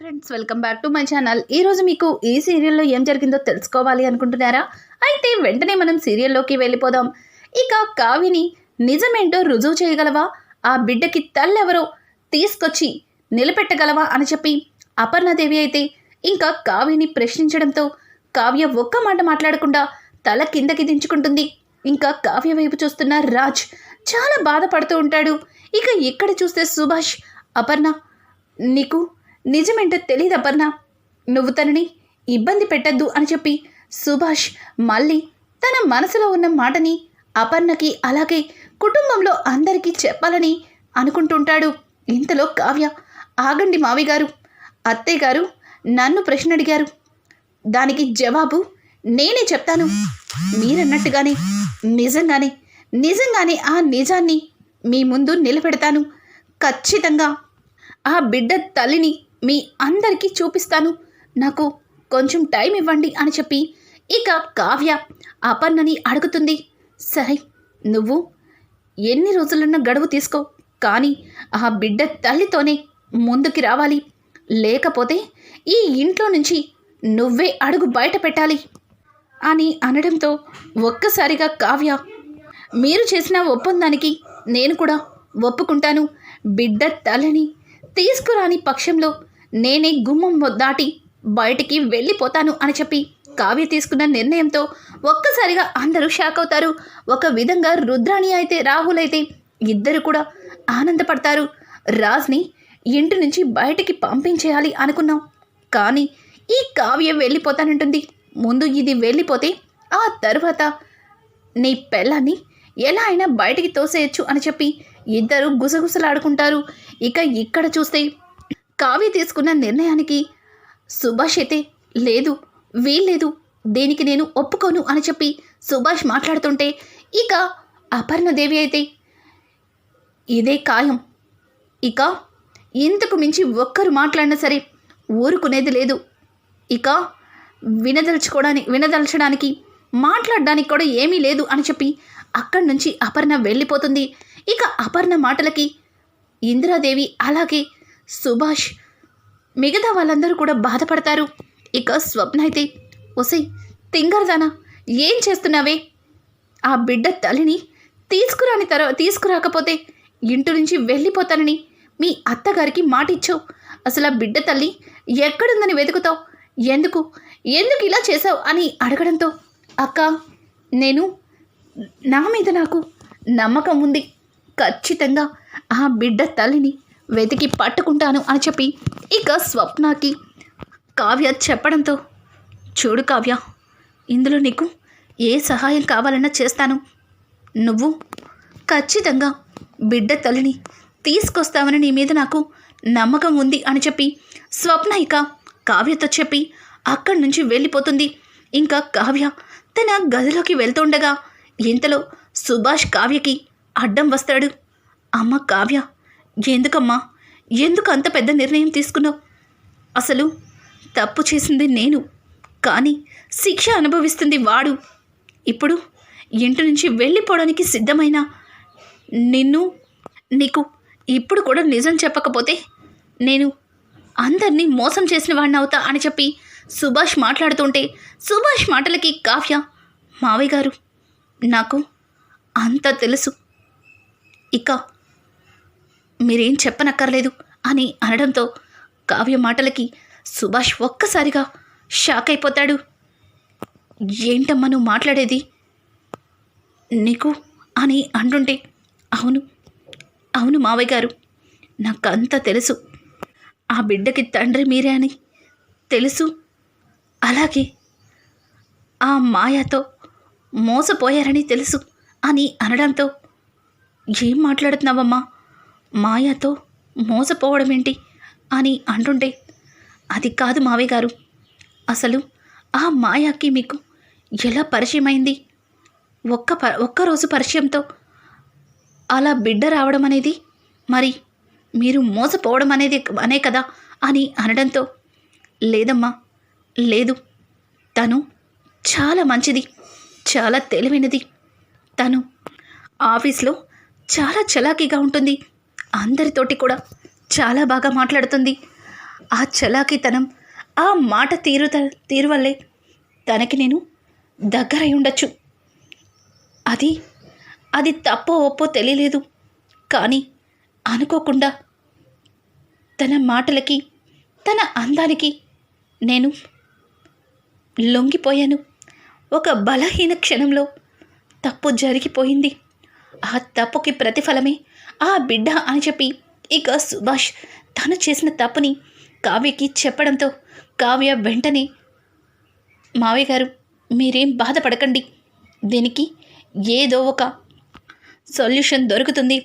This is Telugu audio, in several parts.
Friends welcome back to my channel ఈరోజు మీకు ఈ సీరియల్లో ఏం జరిగిందో తెలుసుకోవాలి అనుకుంటున్నారా? అయితే వెంటనే మనం సీరియల్లోకి వెళ్ళిపోదాం. ఇక కావ్యని నిజమేంటో రుజువు చేయగలవా? ఆ బిడ్డకి తల్లెవరో తీసుకొచ్చి నిలబెట్టగలవా అని చెప్పి అపర్ణాదేవి అయితే ఇంకా కావ్యని ప్రశ్నించడంతో కావ్య ఒక్క మాట మాట్లాడకుండా తల కిందకి దించుకుంటుంది. ఇంకా కావ్య వైపు చూస్తున్న రాజ్ చాలా బాధపడుతూ ఉంటాడు. ఇక ఇక్కడ చూస్తే సుభాష్ అపర్ణ నీకు నిజమేంటో తెలియదు అపర్ణ. నువ్వు తనని ఇబ్బంది పెట్టద్దు అని చెప్పి సుభాష్ మళ్ళీ తన మనసులో ఉన్న మాటని అపర్ణకి అలాగే కుటుంబంలో అందరికీ చెప్పాలని అనుకుంటుంటాడు. ఇంతలో కావ్య ఆగండి మావి గారు. అత్తయ్య గారు నన్ను ప్రశ్న అడిగారు. దానికి జవాబు నేనే చెప్తాను. మీరన్నట్టుగానే నిజంగానే నిజంగానే ఆ నిజాన్ని మీ ముందు నిలబెడతాను. ఖచ్చితంగా. ఆ బిడ్డ తల్లిని మీ అందరికీ చూపిస్తాను. నాకు కొంచెం టైం ఇవ్వండి అని చెప్పి ఇక కావ్య అపర్ణని అడుగుతుంది. సరే నువ్వు ఎన్ని రోజులున్న గడువు తీసుకో కానీ ఆ బిడ్డ తల్లితోనే ముందుకి రావాలి. లేకపోతే ఈ ఇంట్లో నుంచి నువ్వే అడుగు బయట పెట్టాలి అని అనడంతో ఒక్కసారిగా కావ్య మీరు చేసిన ఒప్పందానికి నేను కూడా ఒప్పుకుంటాను. బిడ్డ తల్లిని తీసుకురాని పక్షంలో నేనే గుమ్మం దాటి బయటికి వెళ్ళిపోతాను అని చెప్పి కావ్య తీసుకున్న నిర్ణయంతో ఒక్కసారిగా అందరూ షాక్ అవుతారు. ఒక విధంగా రుద్రాణి అయితే రాహుల్ అయితే ఇద్దరు కూడా ఆనందపడతారు. రాజ్ని ఇంటి నుంచి బయటికి పంపించేయాలి అనుకున్నాం. కానీ ఈ కావ్య వెళ్ళిపోతానంటుంది. ముందు ఇది వెళ్ళిపోతే ఆ తర్వాత నీ పెళ్ళాన్ని ఎలా అయినా బయటికి తోసేయచ్చు అని చెప్పి ఇద్దరు గుసగుసలాడుకుంటారు. ఇక ఇక్కడ చూస్తే కావ్య తీసుకున్న నిర్ణయానికి సుభాష్ అయితే లేదు వీల్లేదు దీనికి నేను ఒప్పుకోను అని చెప్పి సుభాష్ మాట్లాడుతుంటే ఇక అపర్ణదేవి అయితే ఇదే ఖాయం. ఇక ఇంతకు మించి ఒక్కరు మాట్లాడినా సరే ఊరుకునేది లేదు. ఇక వినదలుచుకోవడానికి వినదలచడానికి మాట్లాడడానికి కూడా ఏమీ లేదు అని చెప్పి అక్కడి నుంచి అపర్ణ వెళ్ళిపోతుంది. ఇక అపర్ణ మాటలకి ఇందిరాదేవి అలాగే సుభాష్ మిగతా వాళ్ళందరూ కూడా బాధపడతారు. ఇక స్వప్న అయితే ఒసై తింగరదానా ఏం చేస్తున్నావే? ఆ బిడ్డ తల్లిని తీసుకురాని తర్వాత తీసుకురాకపోతే ఇంటి నుంచి వెళ్ళిపోతానని మీ అత్తగారికి మాటిచ్చావు. అసలు ఆ బిడ్డ తల్లి ఎక్కడుందని వెతుకుతావు? ఎందుకు? ఎందుకు ఇలా చేసావు అని అడగడంతో అక్క నేను నా మీద నాకు నమ్మకం ఉంది. ఖచ్చితంగా ఆ బిడ్డ తల్లిని వెతికి పట్టుకుంటాను అని చెప్పి ఇక స్వప్నకి కావ్య చెప్పడంతో చూడు కావ్య ఇందులో నీకు ఏ సహాయం కావాలన్నా చేస్తాను. నువ్వు ఖచ్చితంగా బిడ్డ తల్లిని తీసుకొస్తావని నీ మీద నాకు నమ్మకం ఉంది అని చెప్పి స్వప్న ఇక కావ్యతో చెప్పి అక్కడి నుంచి వెళ్ళిపోతుంది. ఇంకా కావ్య తన గదిలోకి వెళ్తుండగా ఇంతలో సుభాష్ కావ్యకి అడ్డం వస్తాడు. అమ్మ కావ్య ఎందుకమ్మా? ఎందుకు అంత పెద్ద నిర్ణయం తీసుకున్నావు? అసలు తప్పు చేసింది నేను. కానీ శిక్ష అనుభవిస్తుంది వాడు. ఇప్పుడు ఇంటి నుంచి వెళ్ళిపోవడానికి సిద్ధమైన నిన్ను నీకు ఇప్పుడు కూడా నిజం చెప్పకపోతే నేను అందరినీ మోసం చేసిన వాడిని అవుతా అని చెప్పి సుభాష్ మాట్లాడుతుంటే సుభాష్ మాటలకి కావ్య మావయ్య గారు నాకు అంత తెలుసు. ఇక మీరేం చెప్పనక్కర్లేదు అని అనడంతో కావ్య మాటలకి సుభాష్ ఒక్కసారిగా షాక్ అయిపోతాడు. ఏంటమ్మా నువ్వు మాట్లాడేది? నీకు? అని అంటుంటే అవును అవును మావయ్య గారు నాకంతా తెలుసు. ఆ బిడ్డకి తండ్రి మీరే అని తెలుసు. అలాగే ఆ మాయతో మోసపోయారని తెలుసు అని అనడంతో ఏం మాట్లాడుతున్నావమ్మా? మాయాతో మోసపోవడం ఏంటి అని అంటుంటే అది కాదు మావే గారు. అసలు ఆ మాయాకి మీకు ఎలా పరిచయం అయింది ఒక్క ప ఒక్కరోజు పరిచయంతో అలా బిడ్డ రావడం అనేది మరి మీరు మోసపోవడం అనేది అనే కదా అని అనడంతో లేదమ్మా లేదు. తను చాలా మంచిది చాలా తెలివైనది. తను ఆఫీస్లో చాలా చలాకీగా ఉంటుంది. అందరితోటి కూడా చాలా బాగా మాట్లాడుతుంది. ఆ చలాకీతనం ఆ మాట తీరు తీరు వల్లే తనకి నేను దగ్గరై ఉండొచ్చు. అది అది తప్పో ఒప్పో తెలియలేదు. కానీ అనుకోకుండా తన మాటలకి తన అందానికి నేను లొంగిపోయాను. ఒక బలహీన క్షణంలో తప్పు జరిగిపోయింది. ఆ తప్పుకి ప్రతిఫలమే ఆ బిడ్డ అని చెప్పి ఇక సుభాష్ తను చేసిన తప్పుని కావ్యకి చెప్పడంతో కావ్య వెంటనే మావయ్య గారు మీరేం బాధపడకండి. దీనికి ఏదో ఒక సొల్యూషన్ దొరుకుతుంది.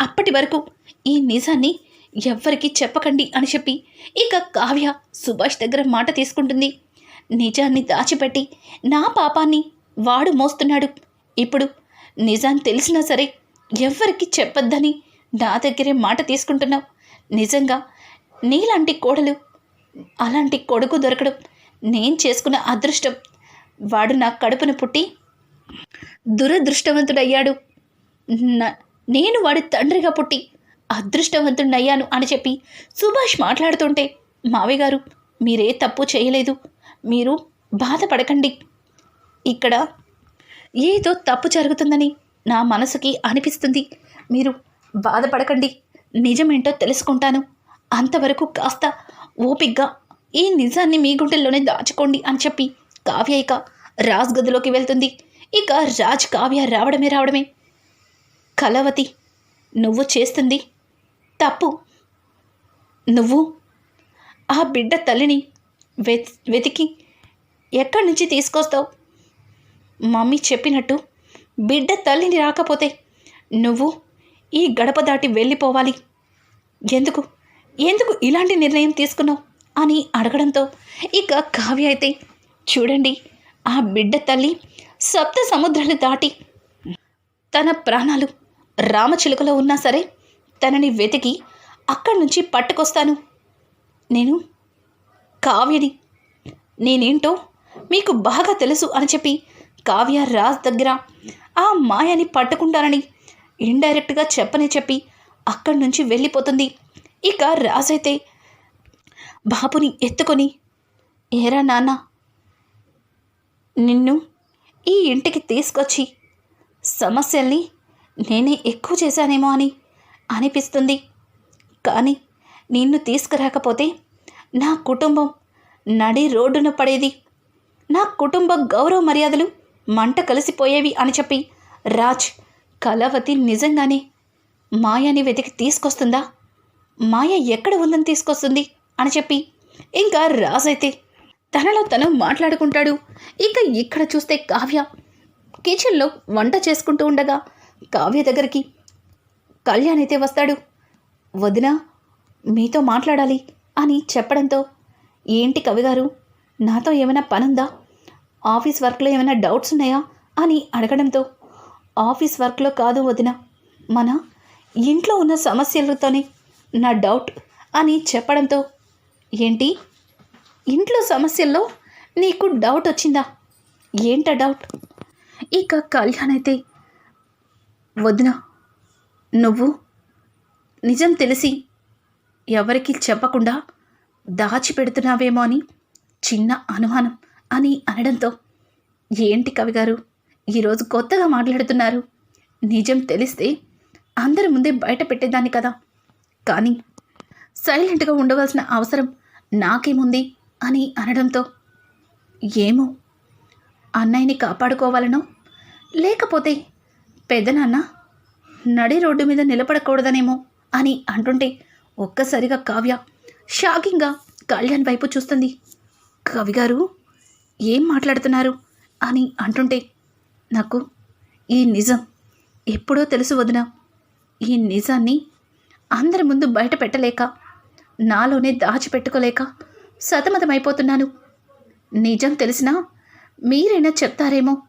అప్పటి వరకు ఈ నిజాన్ని ఎవ్వరికీ చెప్పకండి అని చెప్పి ఇక కావ్య సుభాష్ దగ్గర మాట తీసుకుంటుంది. నిజాన్ని దాచిపెట్టి నా పాపాన్ని వాడు మోస్తున్నాడు. ఇప్పుడు నిజాన్ని తెలిసినా సరే ఎవ్వరికి చెప్పొద్దని నా దగ్గరే మాట తీసుకుంటున్నావు. నిజంగా నీలాంటి కోడలు అలాంటి కొడుకు దొరకడం నేను చేసుకున్న అదృష్టం. వాడు నా కడుపున పుట్టి దురదృష్టవంతుడయ్యాడు. న- నేను వాడి తండ్రిగా పుట్టి అదృష్టవంతుడయ్యాను అని చెప్పి సుభాష్ మాట్లాడుతుంటే మావయ్య గారు మీరే తప్పు చేయలేదు. మీరు బాధపడకండి. ఇక్కడ ఏదో తప్పు జరుగుతుందని నా మనసుకి అనిపిస్తుంది. మీరు బాధపడకండి. నిజమేంటో తెలుసుకుంటాను. అంతవరకు కాస్త ఓపిగ్గా ఈ నిజాన్ని మీ గుండెల్లోనే దాచుకోండి అని చెప్పి కావ్య ఇక రాజ్ గదిలోకి వెళ్తుంది. ఇక రాజ్ కావ్య రావడమే రావడమే. కలవతి నువ్వు చేస్తుంది తప్పు. నువ్వు ఆ బిడ్డ తల్లిని వెతికి ఎక్కడి నుంచి తీసుకొస్తావు? మమ్మీ చెప్పినట్టు బిడ్డ తల్లిని రాకపోతే నువ్వు ఈ గడప దాటి వెళ్ళిపోవాలి. ఎందుకు? ఎందుకు ఇలాంటి నిర్ణయం తీసుకున్నావు? అని అడగడంతో ఇక కావ్య అయితే చూడండి ఆ బిడ్డ తల్లి సప్త సముద్రాలు దాటి తన ప్రాణాలు రామచిలుకలో ఉన్నా సరే తనని వెతికి అక్కడి నుంచి పట్టుకొస్తాను. నేను కావ్యని నేనేంటో మీకు బాగా తెలుసు అని చెప్పి కావ్య రాజ్ దగ్గర ఆ మాయని పట్టుకుంటానని ఇండైరెక్ట్గా చెప్పని చెప్పి అక్కడి నుంచి వెళ్ళిపోతుంది. ఇక రాజైతే బాబుని ఎత్తుకొని ఏరా నాన్న నిన్ను ఈ ఇంటికి తీసుకొచ్చి సమస్యల్ని నేనే ఎక్కువ చేశానేమో అని అనిపిస్తుంది. కానీ నిన్ను తీసుకురాకపోతే నా కుటుంబం నడి రోడ్డున పడేది. నా కుటుంబ గౌరవ మర్యాదలు మంట కలిసిపోయేవి అని చెప్పి. రాజ్ కళావతి నిజంగానే మాయని వెతికి తీసుకొస్తుందా? మాయ ఎక్కడ ఉందని తీసుకొస్తుంది అని చెప్పి. ఇంకా రాజ్ అయితే తనలో తను మాట్లాడుకుంటాడు. ఇక ఇక్కడ చూస్తే కావ్య కిచెన్లో వంట చేసుకుంటూ ఉండగా కావ్య దగ్గరికి కళ్యాణ్ అయితే వస్తాడు. వదిన మీతో మాట్లాడాలి అని చెప్పడంతో ఏంటి కవిగారు నాతో ఏమైనా పనుందా? ఆఫీస్ వర్క్లో ఏమైనా డౌట్స్ ఉన్నాయా అని అడగడంతో ఆఫీస్ వర్క్లో కాదు వదిన. మన ఇంట్లో ఉన్న సమస్యలతోనే నా డౌట్ అని చెప్పడంతో ఏంటి? ఇంట్లో సమస్యల్లో నీకు డౌట్ వచ్చిందా? ఏంట డౌట్? ఇక కళ్యాణ్ అయితే వదిన నువ్వు నిజం తెలిసి ఎవరికి చెప్పకుండా దాచిపెడుతున్నావేమో అని చిన్న అనుమానం అని అనడంతో ఏంటి కవిగారు ఈరోజు కొత్తగా మాట్లాడుతున్నారు. నిజం తెలిస్తే అందరి ముందే బయట పెట్టేదాన్ని కదా. కానీ సైలెంట్గా ఉండవలసిన అవసరం నాకేముంది? అని అనడంతో ఏమో అన్నయ్యని కాపాడుకోవాలనో లేకపోతే పెద్దనాన్న నడి రోడ్డు మీద నిలబడకూడదనేమో అని అంటుంటే ఒక్కసారిగా కావ్య షాకింగ్గా కళ్యాణ్ వైపు చూస్తుంది. కవిగారు ఏం మాట్లాడుతున్నారు? అని అంటుంటే నాకు ఈ నిజం ఎప్పుడో తెలుసు వదిన. ఈ నిజాన్ని అందరి ముందు బయట పెట్టలేక నాలోనే దాచిపెట్టుకోలేక సతమతమైపోతున్నాను. నిజం తెలిసినా మీరైనా చెప్తారేమో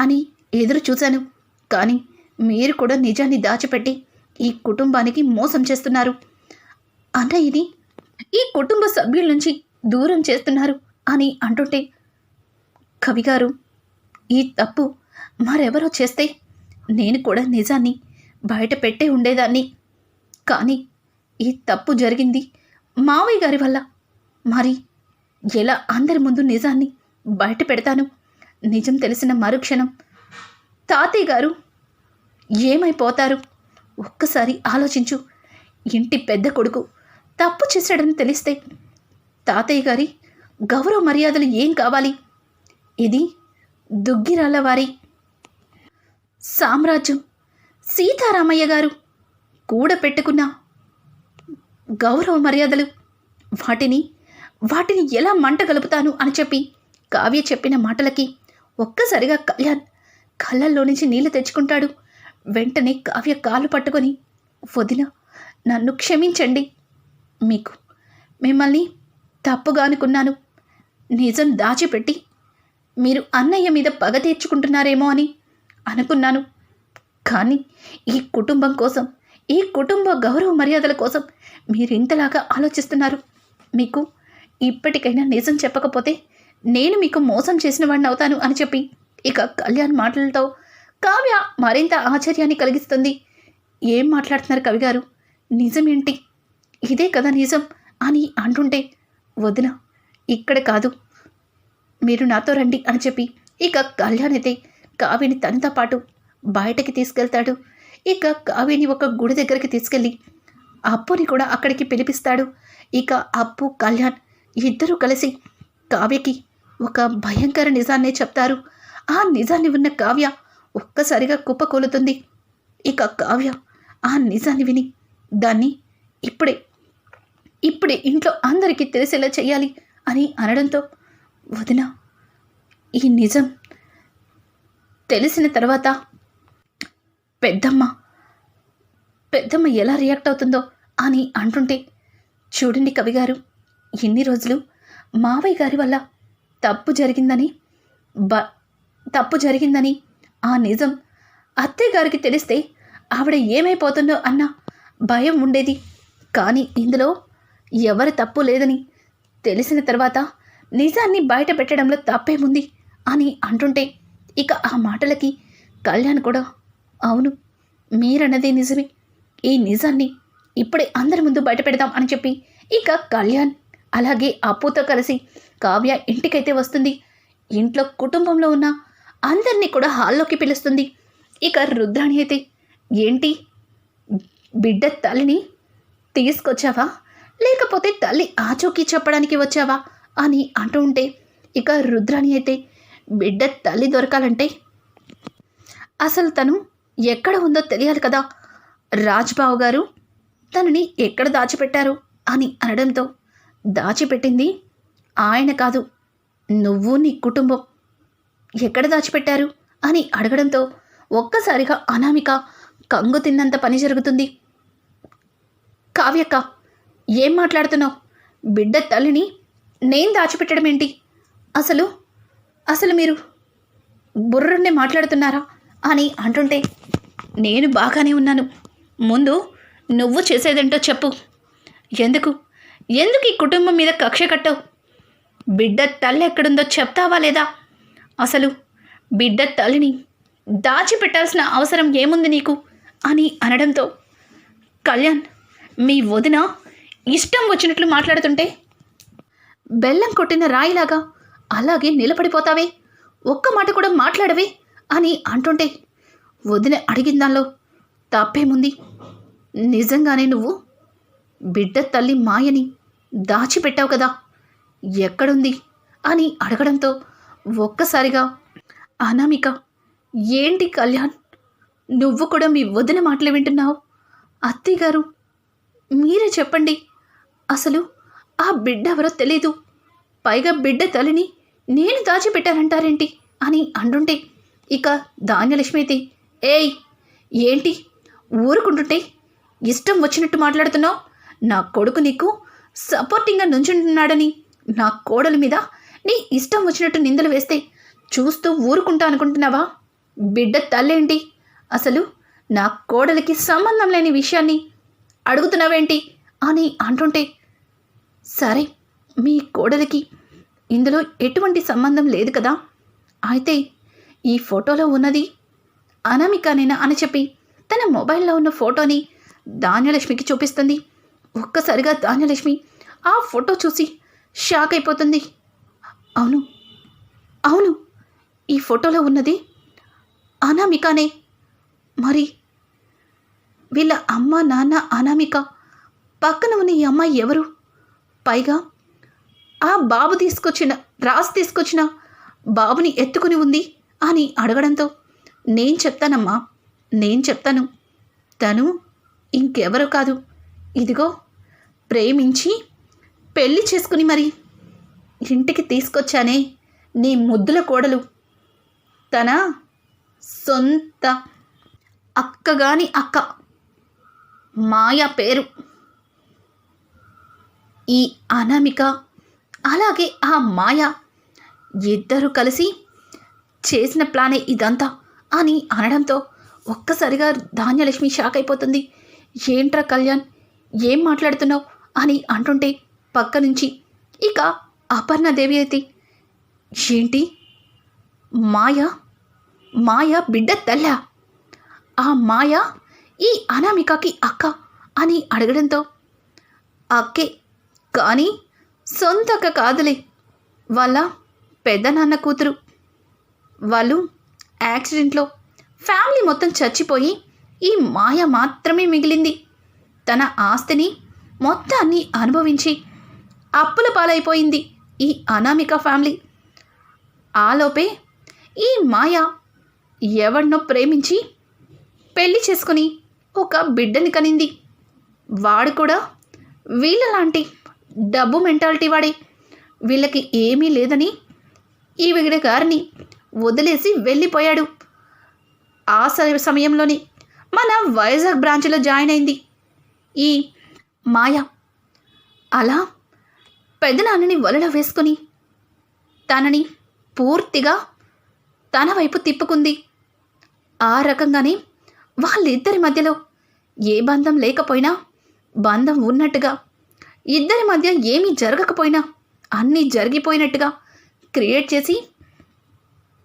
అని ఎదురు చూశాను. కానీ మీరు కూడా నిజాన్ని దాచిపెట్టి ఈ కుటుంబానికి మోసం చేస్తున్నారు. అన్నయ్యని ఈ కుటుంబ సభ్యుల నుంచి దూరం చేస్తున్నారు. అని అంటుంటే కవిగారు ఈ తప్పు మరెవరో చేస్తే నేను కూడా నిజాన్ని బయట పెట్టే ఉండేదాన్ని. కానీ ఈ తప్పు జరిగింది మావయ్య గారి వల్ల. మరి ఎలా అందరి ముందు నిజాన్ని బయట పెడతాను? నిజం తెలిసిన మరుక్షణం తాతయ్య గారు ఏమైపోతారు? ఒక్కసారి ఆలోచించు. ఇంటి పెద్ద కొడుకు తప్పు చేశాడని తెలిస్తే తాతయ్య గారి గౌరవ మర్యాదలు ఏం కావాలి? ఇది దుగ్గిరాల వారి సామ్రాజ్యం. సీతారామయ్య గారు కూడపెట్టుకున్న గౌరవ మర్యాదలు. వాటిని వాటిని ఎలా మంట కలుపుతాను అని చెప్పి కావ్య చెప్పిన మాటలకి ఒక్కసారిగా కళ్యాణ్ కళ్ళల్లో నుంచి నీళ్ళు తెచ్చుకుంటాడు. వెంటనే కావ్య కాలు పట్టుకొని వదిన నన్ను క్షమించండి. మీకు మిమ్మల్ని తప్పుగా అనుకున్నాను. నిజం దాచిపెట్టి మీరు అన్నయ్య మీద పగ తీర్చుకుంటున్నారేమో అని అనుకున్నాను. కానీ ఈ కుటుంబం కోసం ఈ కుటుంబ గౌరవ మర్యాదల కోసం మీరు ఇంతలాగా ఆలోచిస్తున్నారు. మీకు ఇప్పటికైనా నిజం చెప్పకపోతే నేను మీకు మోసం చేసిన వాడిని అవుతాను అని చెప్పి ఇక కళ్యాణ్ మాటలతో కావ్య మరింత ఆశ్చర్యాన్ని కలిగిస్తుంది. ఏం మాట్లాడుతున్నారు కవి గారు నిజమేంటి? ఇదే కదా నిజం అని అంటుంటే వదిన ఇక్కడ కాదు. మీరు నాతో రండి అని చెప్పి ఇక కళ్యాణ్ అయితే కావిని తనతో పాటు బయటకి తీసుకెళ్తాడు. ఇక కావిని ఒక గుడి దగ్గరికి తీసుకెళ్ళి అప్పుని కూడా అక్కడికి పిలిపిస్తాడు. ఇక అప్పు కళ్యాణ్ ఇద్దరూ కలిసి కావ్యకి ఒక భయంకర నిజాన్నే చెప్తారు. ఆ నిజాన్ని ఉన్న కావ్య ఒక్కసారిగా కుప్పకూలుతుంది. ఇక కావ్య ఆ నిజాన్ని విని దాన్ని ఇప్పుడే ఇప్పుడే ఇంట్లో అందరికీ తెలిసేలా చేయాలి అని అనడంతో వదిన ఈ నిజం తెలిసిన తర్వాత పెద్దమ్మ పెద్దమ్మ ఎలా రియాక్ట్ అవుతుందో అని అంటుంటే చూడండి కవిగారు ఎన్ని రోజులు మావయ్య గారి వల్ల తప్పు జరిగిందని బ తప్పు జరిగిందని ఆ నిజం అత్తయ్య గారికి తెలిస్తే ఆవిడ ఏమైపోతుందో అన్న భయం ఉండేది. కానీ ఇందులో ఎవరి తప్పు లేదని తెలిసిన తర్వాత నిజాన్ని బయట పెట్టడంలో తప్పేముంది అని అంటుంటే ఇక ఆ మాటలకి కళ్యాణ్ కూడా అవును మీరన్నదే నిజమే. ఈ నిజాన్ని ఇప్పుడే అందరి ముందు బయట పెడదాం అని చెప్పి ఇక కళ్యాణ్ అలాగే అప్పుతో కలిసి కావ్య ఇంటికైతే వస్తుంది. ఇంట్లో కుటుంబంలో ఉన్న అందరినీ కూడా హాల్లోకి పిలుస్తుంది. ఇక రుద్రాణి అయితే ఏంటి? బిడ్డ తల్లిని తీసుకొచ్చావా? లేకపోతే తల్లి ఆచూకీ చెప్పడానికి వచ్చావా? అని అంటూ ఉంటే ఇక రుద్రాణి అయితే బిడ్డ తల్లి దొరకాలంటే అసలు తను ఎక్కడ ఉందో తెలియాలి కదా. రాజ్బాబు గారు తనని ఎక్కడ దాచిపెట్టారు? అని అనడంతో దాచిపెట్టింది ఆయన కాదు నువ్వు నీ కుటుంబం. ఎక్కడ దాచిపెట్టారు? అని అడగడంతో ఒక్కసారిగా అనామిక కంగు తిన్నంత పని జరుగుతుంది. కావ్యక్క ఏం మాట్లాడుతున్నావు? బిడ్డ తల్లిని నేను దాచిపెట్టడం ఏంటి? అసలు అసలు మీరు బుర్రనే మాట్లాడుతున్నారా అని అంటుంటే నేను బాగానే ఉన్నాను. ముందు నువ్వు చేసేదేంటో చెప్పు. ఎందుకు? ఎందుకు ఈ కుటుంబం మీద కక్ష కట్టవు? బిడ్డ తల్లి ఎక్కడుందో చెప్తావా లేదా? అసలు బిడ్డ తల్లిని దాచిపెట్టాల్సిన అవసరం ఏముంది నీకు? అని అనడంతో కళ్యాణ్ మీ వదిన ఇష్టం వచ్చినట్లు మాట్లాడుతుంటే బెల్లం కొట్టిన రాయిలాగా అలాగే నిలబడిపోతావే ఒక్క మాట కూడా మాట్లాడవే అని అంటుంటే వదిన అడిగిన దానిలో తప్పేముంది? నిజంగానే నువ్వు బిడ్డ తల్లి మాయని దాచిపెట్టావు కదా ఎక్కడుంది? అని అడగడంతో ఒక్కసారిగా అనామిక ఏంటి కళ్యాణ్? నువ్వు కూడా మీ వదిన మాటలు వింటున్నావు? అత్తయ్య గారు మీరే చెప్పండి అసలు ఆ బిడ్డ ఎవరో తెలీదు. పైగా బిడ్డ తల్లిని నేను దాచిపెట్టానంటారేంటి అని అంటుంటే ఇక ధాన్యలక్ష్మితి ఏయ్ ఏంటి? ఊరుకుంటుంటే ఇష్టం వచ్చినట్టు మాట్లాడుతున్నావు? నా కొడుకు నీకు సపోర్టింగ్గా నుంచుంటున్నాడని నా కోడల మీద నీ ఇష్టం వచ్చినట్టు నిందలు వేస్తే చూస్తూ ఊరుకుంటా అనుకుంటున్నావా? బిడ్డ తల్లేంటి? అసలు నా కోడలికి సంబంధం లేని విషయాన్ని అడుగుతున్నావేంటి? అని అంటుంటే సరే మీ కోడలికి ఇందులో ఎటువంటి సంబంధం లేదు కదా. అయితే ఈ ఫోటోలో ఉన్నది అనామికానేనా అని చెప్పి తన మొబైల్లో ఉన్న ఫోటోని ధాన్యలక్ష్మికి చూపిస్తుంది. ఒక్కసారిగా ధాన్యలక్ష్మి ఆ ఫోటో చూసి షాక్ అయిపోతుంది. అవును అవును ఈ ఫోటోలో ఉన్నది అనామికానే. మరి వీళ్ళ అమ్మ నాన్న అనామిక పక్కన ఉన్న ఈ అమ్మాయి ఎవరు? పైగా ఆ బాబు తీసుకొచ్చిన రాసి తీసుకొచ్చిన బాబుని ఎత్తుకుని ఉంది అని అడగడంతో నేను చెప్తానమ్మా నేను చెప్తాను. తను ఇంకెవరు కాదు. ఇదిగో ప్రేమించి పెళ్ళి చేసుకుని మరి ఇంటికి తీసుకొచ్చానే నీ ముద్దుల కోడలు. తన సొంత అక్కగాని అక్క. మాయ పేరు. ఈ అనామిక అలాగే ఆ మాయ ఇద్దరు కలిసి చేసిన ప్లానే ఇదంతా అని అనడంతో ఒక్కసారిగా ధాన్యలక్ష్మి షాక్ అయిపోతుంది. ఏంట్రా కళ్యాణ్ ఏం మాట్లాడుతున్నావు? అని అంటుంటే పక్క నుంచి ఇక అపర్ణదేవి అయితే ఏంటి? మాయ? మాయ బిడ్డ తల్ల? ఆ మాయ ఈ అనామికకి అక్క? అని అడగడంతో అక్కే కానీ సొంత కాదులే. వాళ్ళ పెద్దనాన్న కూతురు. వాళ్ళు యాక్సిడెంట్లో ఫ్యామిలీ మొత్తం చచ్చిపోయి ఈ మాయ మాత్రమే మిగిలింది. తన ఆస్తిని మొత్తాన్ని అనుభవించి అప్పుల పాలైపోయింది ఈ అనామిక ఫ్యామిలీ. ఆలోపే ఈ మాయ ఎవడినో ప్రేమించి పెళ్ళి చేసుకుని ఒక బిడ్డని కనింది. వాడు కూడా వీళ్ళలాంటి డబ్బు మెంటాలిటీ వాడే. వీళ్ళకి ఏమీ లేదని ఈ విగడ గారిని వదిలేసి వెళ్ళిపోయాడు. ఆ స- సమయంలోనే మన వైజాగ్ బ్రాంచ్లో జాయిన్ అయింది. ఈ మాయ అలా పెదనాన్నని వలలో వేసుకుని తనని పూర్తిగా తన వైపు తిప్పుకుంది. ఆ రకంగానే వాళ్ళిద్దరి మధ్యలో ఏ బంధం లేకపోయినా బంధం ఉన్నట్టుగా ఇద్దరి మధ్య ఏమీ జరగకపోయినా అన్నీ జరిగిపోయినట్టుగా క్రియేట్ చేసి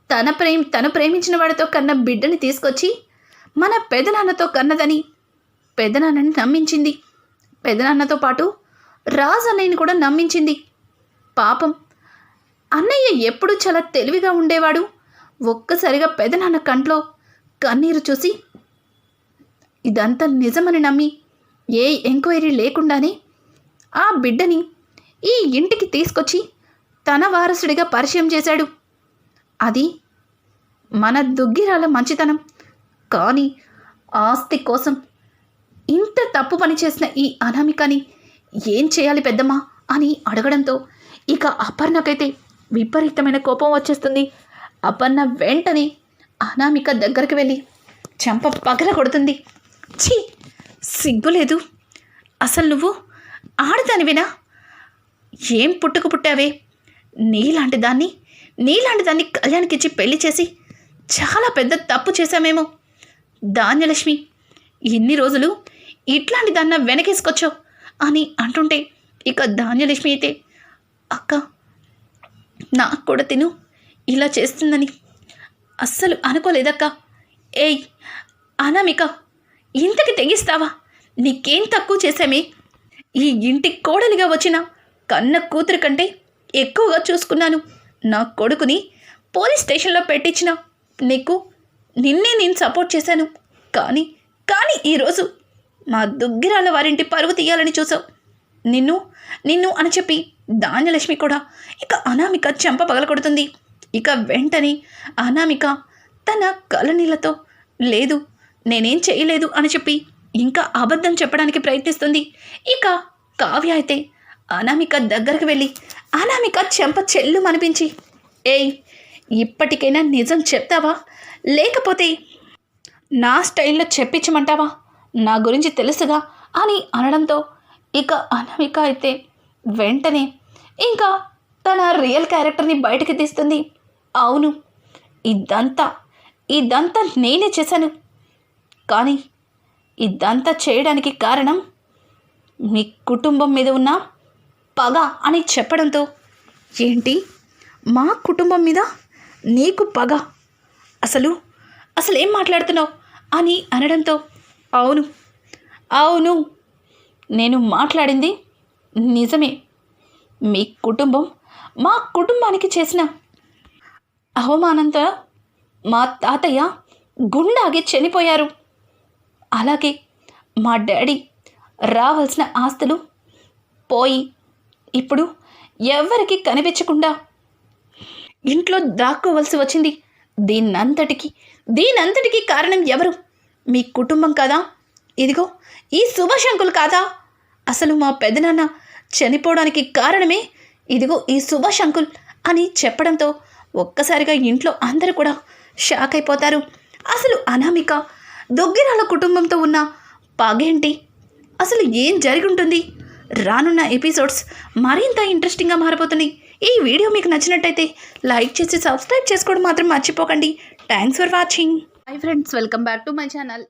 తన ప్రేమ తను ప్రేమించిన వాడితో కన్న బిడ్డని తీసుకొచ్చి మన పెదనాన్నతో కన్నదని పెదనాన్నని నమ్మించింది. పెదనాన్నతో పాటు రాజు అన్నయ్యని కూడా నమ్మించింది. పాపం అన్నయ్య ఎప్పుడు చాలా తెలివిగా ఉండేవాడు. ఒక్కసారిగా పెదనాన్న కంట్లో కన్నీరు చూసి ఇదంతా నిజమని నమ్మి ఏ ఎంక్వైరీ లేకుండానే ఆ బిడ్డని ఈ ఇంటికి తీసుకొచ్చి తన వారసుడిగా పరిచయం చేశాడు. అది మన దుగ్గిరాల మంచితనం. కానీ ఆస్తి కోసం ఇంత తప్పు పని చేసిన ఈ అనామికని ఏం చేయాలి పెద్దమ్మా అని అడగడంతో ఇక అపర్ణకైతే విపరీతమైన కోపం వచ్చేస్తుంది. అపర్ణ వెంటనే అనామిక దగ్గరికి వెళ్ళి చెంప పగల కొడుతుంది ఛీ! సిగ్గులేదు. అసలు నువ్వు ఆడదానివేనా? ఏం పుట్టుకు పుట్టావే? నీలాంటి దాన్ని నీలాంటి దాన్ని కళ్యాణ్కిచ్చి పెళ్ళి చేసి చాలా పెద్ద తప్పు చేశామేమో. ధాన్యలక్ష్మి ఎన్ని రోజులు ఇట్లాంటి దాన్న వెనకేసుకొచ్చావు అని అంటుంటే ఇక ధాన్యలక్ష్మి అయితే అక్క నాకు కూడా తిను ఇలా చేస్తుందని. అస్సలు అనుకోలేదక్క. ఏయ్ అనామిక ఇంతకి తెగిస్తావా? నీకేం తక్కువ చేశామే? ఈ ఇంటి కోడలిగా వచ్చిన కన్న కూతురు కంటే ఎక్కువగా చూసుకున్నాను. నా కొడుకుని పోలీస్ స్టేషన్లో పెట్టించిన నీకు నిన్నే నేను సపోర్ట్ చేశాను. కానీ కానీ ఈరోజు మా దుగ్గిరాల వారింటి పరువు తీయాలని చూసావు. నిన్ను నిన్ను అని చెప్పి ధాన్యలక్ష్మి కూడా ఇక అనామిక చెంప పగలకొడుతుంది ఇక వెంటనే అనామిక తన కలనీళ్ళతో లేదు నేనేం చేయలేదు అని చెప్పి ఇంకా అబద్ధం చెప్పడానికి ప్రయత్నిస్తుంది. ఇక కావ్య అయితే అనామిక దగ్గరకు వెళ్ళి అనామిక చెంప చెల్లు అనిపించి ఏయ్ ఇప్పటికైనా నిజం చెప్తావా? లేకపోతే నా స్టైల్లో చెప్పించమంటావా? నా గురించి తెలుసుగా? అని అనడంతో ఇక అనామిక అయితే వెంటనే ఇంకా తన రియల్ క్యారెక్టర్ని బయటకి తీస్తుంది. అవును ఇదంతా ఇదంతా నేనే చేశాను. కానీ ఇదంతా చేయడానికి కారణం మీ కుటుంబం మీద ఉన్న పగ అని చెప్పడంతో. ఏంటి? మా కుటుంబం మీద నీకు పగ? అసలు అసలు ఏం మాట్లాడుతున్నావు? అని అనడంతో. అవును అవును నేను మాట్లాడింది నిజమే. మీ కుటుంబం మా కుటుంబానికి చేసిన అవమానంతో మా తాతయ్య గుండాగి చనిపోయారు. అలాగే మా డాడీ రావాల్సిన ఆస్తులు పోయి ఇప్పుడు ఎవ్వరికి కనిపించకుండా ఇంట్లో దాక్కోవలసి వచ్చింది. దీన్నంతటికి దీనంతటికి కారణం ఎవరు? మీ కుటుంబం కాదా? ఇదిగో ఈ శుభశంకులు కాదా? అసలు మా పెదనాన్న చనిపోవడానికి కారణమే ఇదిగో ఈ శుభశంకుల్ అని చెప్పడంతో ఒక్కసారిగా ఇంట్లో అందరూ కూడా షాక్ అయిపోతారు. అసలు అనామిక దొగ్గిరాల కుటుంబంతో ఉన్న పాగేంటి? అసలు ఏం జరిగి ఉంటుంది రానున్న ఎపిసోడ్స్ మరింత ఇంట్రెస్టింగ్గా మారిపోతున్నాయి. ఈ వీడియో మీకు నచ్చినట్టయితే లైక్ చేసి సబ్స్క్రైబ్ చేసుకోవడం మాత్రం మర్చిపోకండి. Thanks for watching. Hi friends welcome back to my channel.